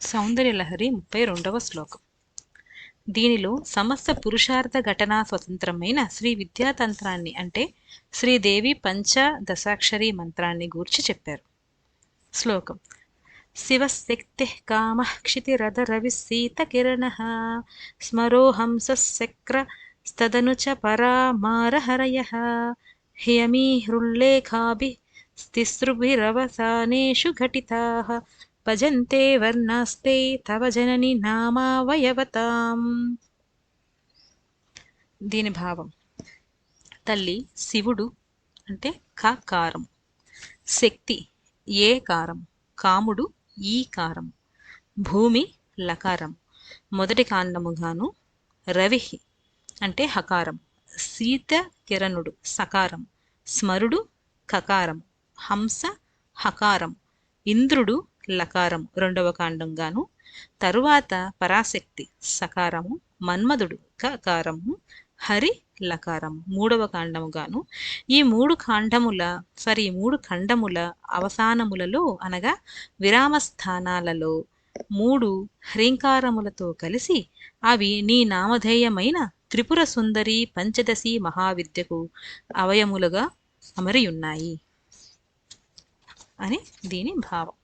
సౌందర్యలహరి ముప్పై రెండవ శ్లోకం. దీనిలో సమస్త పురుషార్థ ఘటనా స్వతంత్రమైన శ్రీ విద్యాతంత్రాన్ని అంటే శ్రీదేవి పంచ దశాక్షరి మంత్రాన్ని గూర్చి చెప్పారు. శ్లోకం. శివశక్తి కామ క్షితిరథ రవి సీతకిరణ స్మరోహంసక్ర స్తదను చ పరామారహరయ హ్యమీ హృల్లేఖాభి తిసృభిరవసానేషు ఘటితా భజంతే వర్ణాస్తే తవ జనని నామావయవతాం. దీని భావం. తల్లి శివుడు అంటే క కారం. శక్తి ఏ కారం. కాముడు ఈ కారం. భూమి లకారం. మొదటి కాండముగాను రవి అంటే హకారం. సీత కిరణుడు సకారం. స్మరుడు కకారం. హంస హకారం. ఇంద్రుడు లకారం రెండవ కాండంగాను. తరువాత పరాశక్తి సకారము మన్మధుడు కకారము హరి లకారం మూడవ కాండముగాను. ఈ మూడు కాండముల సారీ ఈ మూడు ఖండముల అవసానములలో అనగా విరామ స్థానాలలో మూడు హ్రీంకారములతో కలిసి అవి నీ నామధేయమైన త్రిపుర సుందరి పంచదశి మహావిద్యకు అవయములుగా అమరియున్నాయి అని దీని భావం.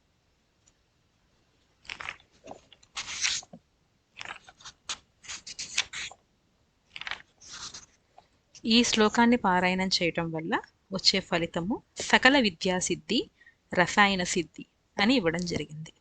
ఈ శ్లోకాన్ని పారాయణం చేయటం వల్ల వచ్చే ఫలితము సకల విద్యాసిద్ధి రసాయన సిద్ధి అని ఇవ్వడం జరిగింది.